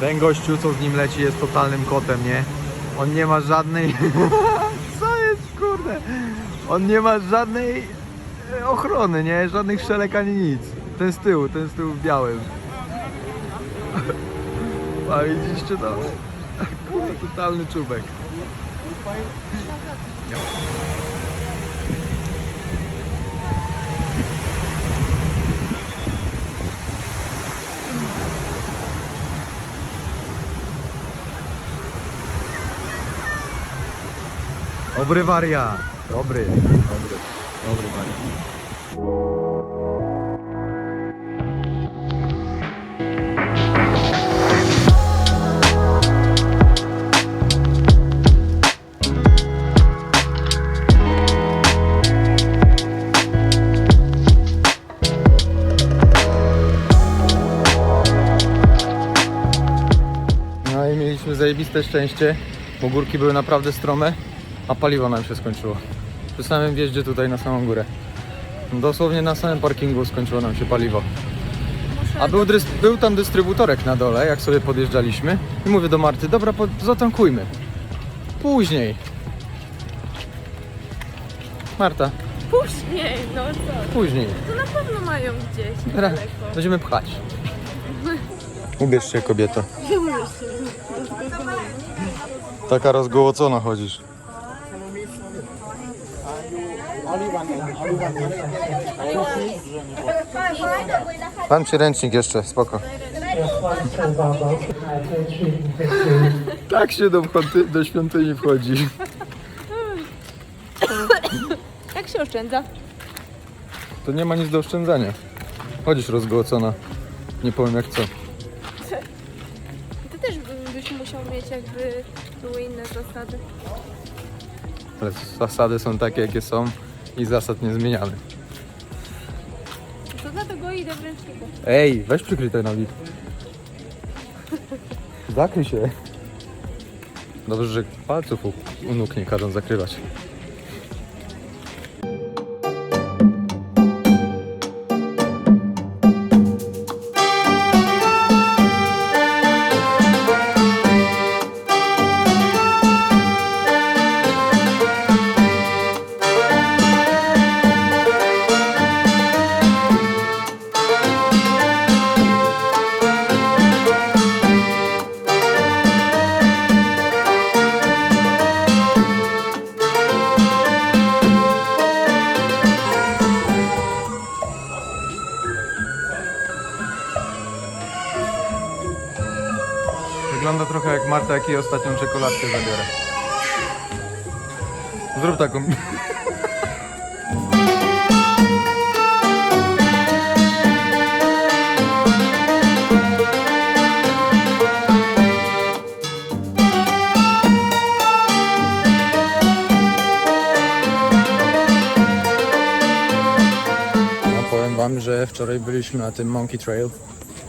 Ten gościu, co z nim leci, jest totalnym kotem, nie? On nie ma żadnej... co jest, kurde? On nie ma żadnej e, ochrony, nie? Żadnych szelek ani nic. Ten z tyłu, ten z tyłu w białym. A widzieliście to? Kurde, totalny czubek. Dobry wariat. Dobry, dobry, dobry wariat. No i mieliśmy zajebiste szczęście, bo górki były naprawdę strome, a paliwo nam się skończyło. Przy samym wjeździe tutaj na samą górę. Dosłownie na samym parkingu skończyło nam się paliwo. A był, był tam dystrybutorek na dole, jak sobie podjeżdżaliśmy. I mówię do Marty, dobra, zatankujmy. Później. Marta, Później, no co? później. To na pewno mają gdzieś Dobra, daleko. będziemy pchać. Ubierz się, kobieto. Taka rozgołocona chodzisz. Pan przyręcznik jeszcze, spoko. Tak się do, do świątyni wchodzi. Jak się oszczędza? To nie ma nic do oszczędzania. Chodzisz rozgołocona. Nie powiem jak co. Ty też by- byś musiał mieć jakby były inne zasady. Ale zasady są takie jakie są i zasad nie zmieniamy. To dlatego idę w ręczniku. Ej, weź przykryj te nogi. Zakryj się. Dobrze, że palców u, u nóg nie każą zakrywać. Jak jej ostatnią czekoladkę zabiorę. Zrób taką. No, powiem wam, że wczoraj byliśmy na tym Monkey Trail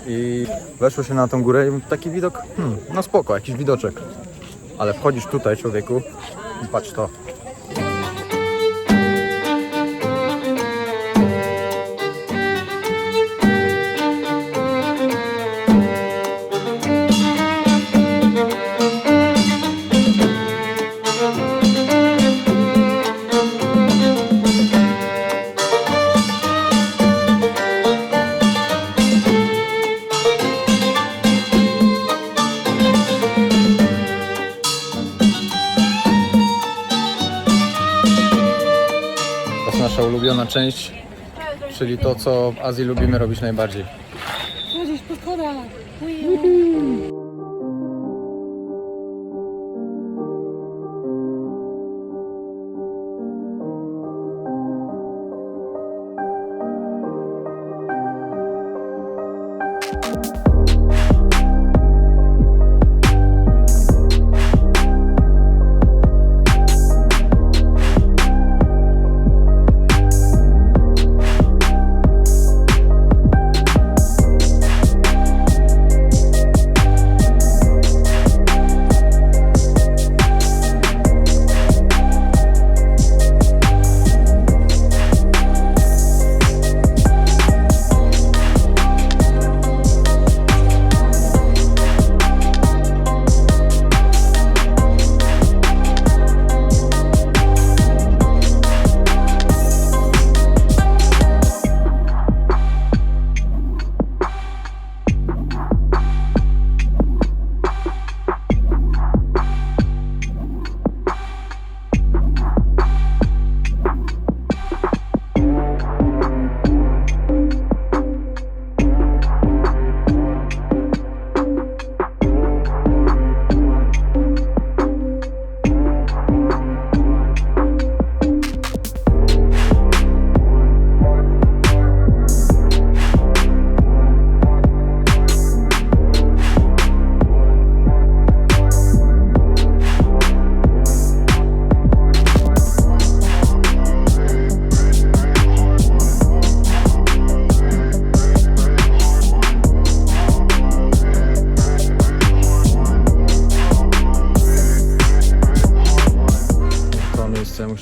i weszło się na tą górę i taki widok, hmm, no spoko, jakiś widoczek. Ale wchodzisz tutaj, człowieku, i patrz to. Część, czyli to, co w Azji lubimy robić najbardziej. Chodzisz po schodach.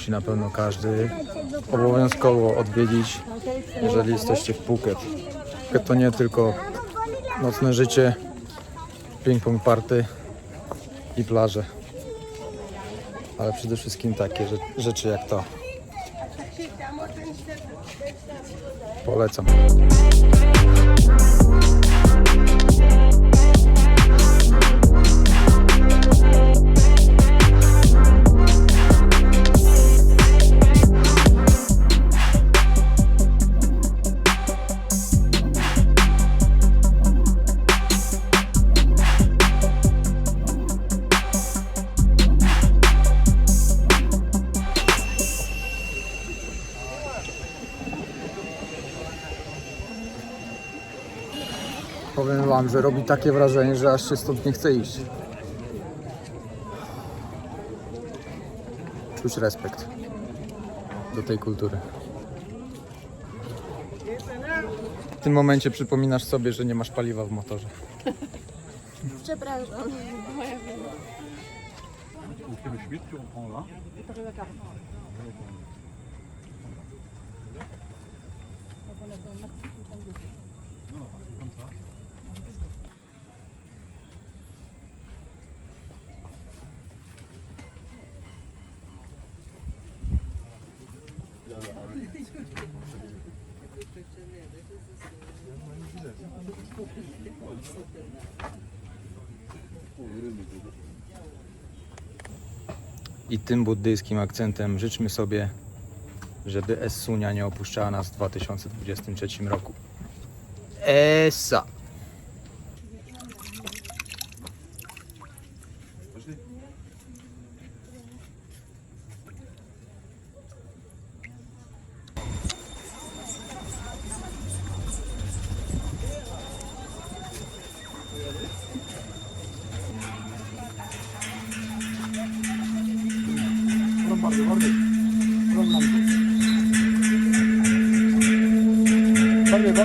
Musi na pewno każdy obowiązkowo odwiedzić, jeżeli jesteście w Phuket. Phuket to nie tylko nocne życie, ping-pong party i plaże, ale przede wszystkim takie rze- rzeczy jak to. Polecam. Wam, że robi takie wrażenie, że aż się stąd nie chce iść. Czuć respekt do tej kultury. W tym momencie przypominasz sobie, że nie masz paliwa w motorze. Przepraszam. I tym buddyjskim akcentem życzmy sobie, żeby Essunia nie opuszczała nas w 2023 roku.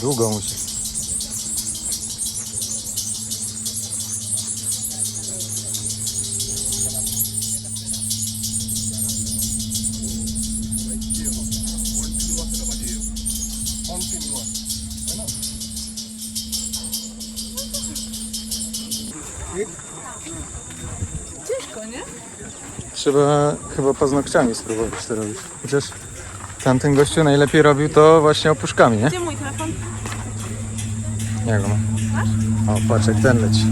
Długo musi. Ciężko, nie? Trzeba chyba paznokciami spróbować to robić. Chociaż tamten gościu najlepiej robił to właśnie opuszkami, nie? Gdzie mój telefon? Jak on? O, patrz jak ten leci.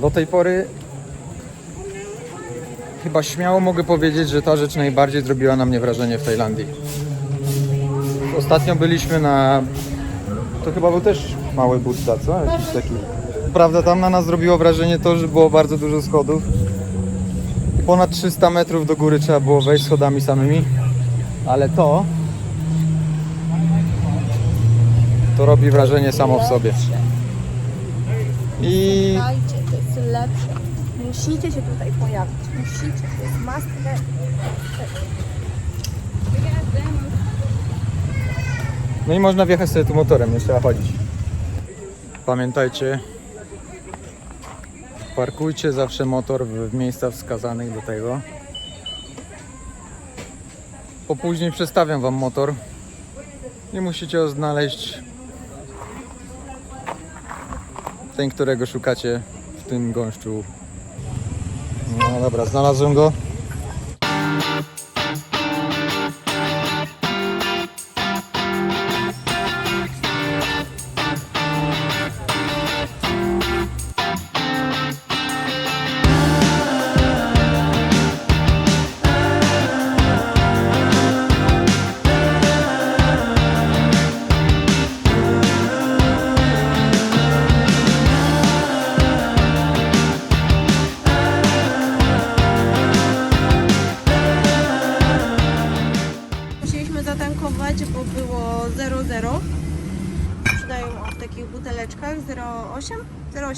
Do tej pory chyba śmiało mogę powiedzieć, że ta rzecz najbardziej zrobiła na mnie wrażenie w Tajlandii. Ostatnio byliśmy na. To chyba był też mały Buddha, co? Jakiś taki. Prawda, tam na nas zrobiło wrażenie to, że było bardzo dużo schodów. Ponad 300 metrów do góry trzeba było wejść schodami samymi. Ale to. To robi wrażenie samo w sobie. I to jest lepsze. Musicie się tutaj pojawić. Musicie, to jest must have. No i można wjechać sobie tu motorem, nie trzeba chodzić. Pamiętajcie, Parkujcie zawsze motor w, miejscach wskazanych do tego. Po później przestawiam wam motor i musicie znaleźć ten, którego szukacie w tym gąszczu. No dobra, znalazłem go.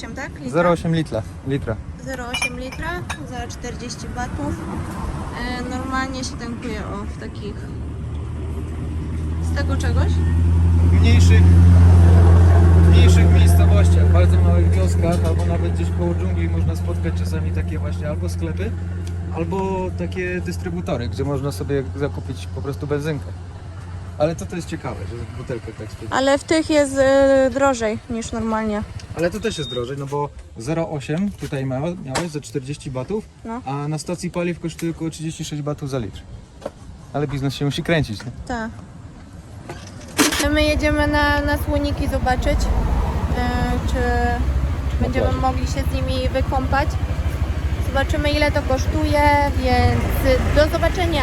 0,8 tak? Litra? 0,8 litra. litra. 0,8 litra za 40 batów. E, normalnie się tankuje o w takich z tego czegoś. W mniejszych, mniejszych miejscowościach, bardzo małych wioskach, albo nawet gdzieś koło dżungli można spotkać czasami takie właśnie albo sklepy, albo takie dystrybutory, gdzie można sobie zakupić po prostu benzynkę. Ale to to jest ciekawe, że w butelkach tak. Ale w tych jest e, drożej niż normalnie. Ale to też jest drożej, no bo 0,8 tutaj miałeś za 40 batów, No. a na stacji paliw kosztuje około 36 batów za litr. Ale biznes się musi kręcić, nie? Tak. My jedziemy na, na słoniki zobaczyć, e, czy, będziemy plaży. mogli się z nimi wykąpać. Zobaczymy ile to kosztuje, więc do zobaczenia.